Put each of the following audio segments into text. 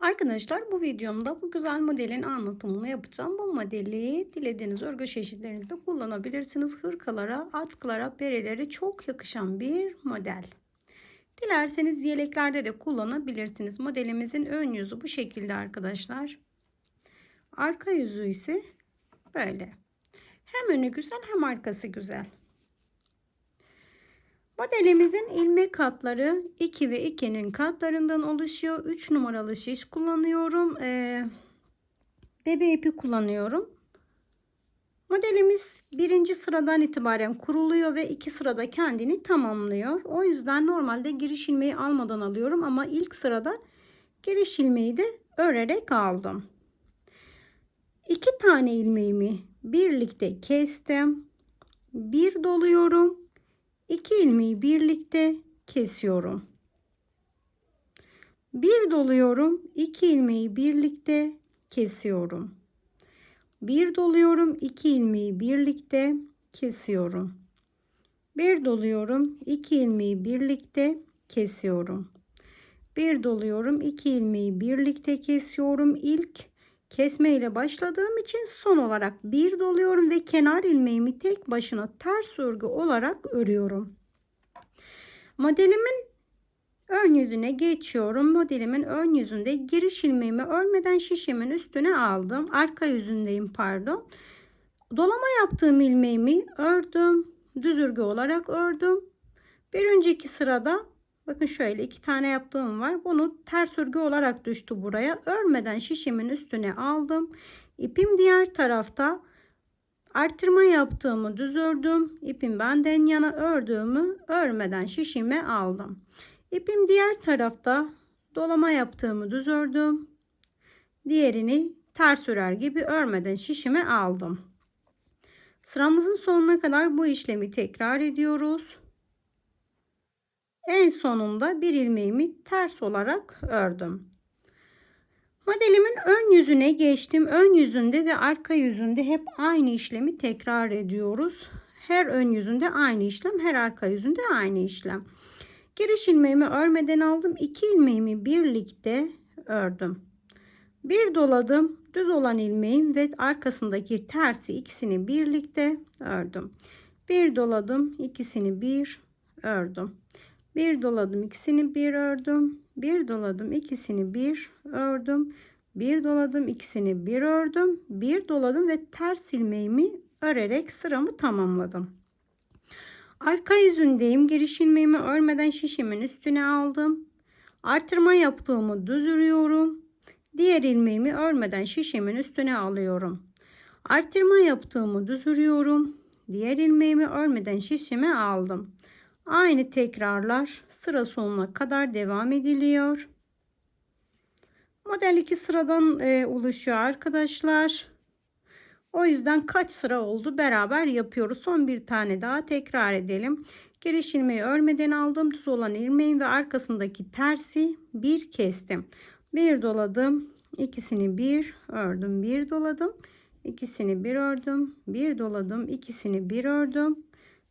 Arkadaşlar bu videomda bu güzel modelin anlatımını yapacağım. Bu modeli dilediğiniz örgü çeşitlerinizde kullanabilirsiniz. Hırkalara, atkılara, berelere çok yakışan bir model. Dilerseniz yeleklerde de kullanabilirsiniz. Modelimizin ön yüzü bu şekilde arkadaşlar. Arka yüzü ise böyle. Hem önü güzel hem arkası güzel. Modelimizin ilmek katları 2 ve 2'nin katlarından oluşuyor. 3 numaralı şiş kullanıyorum. Ee, bebe ipi kullanıyorum. Modelimiz birinci sıradan itibaren kuruluyor ve iki sırada kendini tamamlıyor. O yüzden normalde giriş ilmeği almadan alıyorum ama ilk sırada giriş ilmeği de örerek aldım. İki tane ilmeğimi birlikte kestim. Bir doluyorum. 2 ilmeği birlikte kesiyorum. Bir doluyorum, 2 ilmeği birlikte kesiyorum. Bir doluyorum, 2 ilmeği birlikte kesiyorum. Bir doluyorum, 2 ilmeği birlikte kesiyorum. Bir doluyorum, 2 ilmeği birlikte kesiyorum. İlk kesme ile başladığım için son olarak bir doluyorum ve kenar ilmeğimi tek başına ters örgü olarak örüyorum. Modelimin ön yüzüne geçiyorum. Modelimin ön yüzünde giriş ilmeğimi örmeden şişimin üstüne aldım. Arka yüzündeyim pardon. Dolama yaptığım ilmeğimi ördüm. Düz örgü olarak ördüm. Bir önceki sırada Bakın şöyle iki tane yaptığım var. Bunu ters örgü olarak düştü buraya. Örmeden şişimin üstüne aldım. İpim diğer tarafta. Artırma yaptığımı düz ördüm. İpim benden yana ördüğümü örmeden şişime aldım. İpim diğer tarafta. Dolama yaptığımı düz ördüm. Diğerini ters örer gibi örmeden şişime aldım. Sıramızın sonuna kadar bu işlemi tekrar ediyoruz. En sonunda bir ilmeğimi ters olarak ördüm. Modelimin ön yüzüne geçtim. Ön yüzünde ve arka yüzünde hep aynı işlemi tekrar ediyoruz. Her ön yüzünde aynı işlem, her arka yüzünde aynı işlem. Giriş ilmeğimi örmeden aldım. İki ilmeğimi birlikte ördüm. Bir doladım. Düz olan ilmeğim ve arkasındaki tersi ikisini birlikte ördüm. Bir doladım. ikisini bir ördüm. Bir doladım ikisini bir ördüm. Bir doladım ikisini bir ördüm. Bir doladım ikisini bir ördüm. Bir doladım ve ters ilmeğimi örerek sıramı tamamladım. Arka yüzündeyim. Giriş ilmeğimi örmeden şişimin üstüne aldım. Artırma yaptığımı düz örüyorum. Diğer ilmeğimi örmeden şişimin üstüne alıyorum. Artırma yaptığımı düz örüyorum. Diğer ilmeğimi örmeden şişime aldım. Aynı tekrarlar sıra sonuna kadar devam ediliyor. Model 2 sıradan e, oluşuyor arkadaşlar. O yüzden kaç sıra oldu beraber yapıyoruz. Son bir tane daha tekrar edelim. Giriş ilmeği örmeden aldım. Düz olan ilmeğin ve arkasındaki tersi bir kestim. Bir doladım. ikisini bir ördüm. Bir doladım. ikisini bir ördüm. Bir doladım. ikisini bir ördüm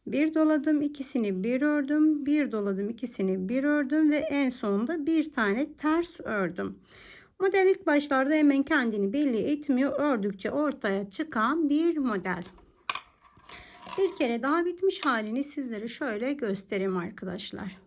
bir doladım ikisini bir ördüm. Bir doladım ikisini bir ördüm ve en sonunda bir tane ters ördüm. Model ilk başlarda hemen kendini belli etmiyor. Ördükçe ortaya çıkan bir model. Bir kere daha bitmiş halini sizlere şöyle göstereyim arkadaşlar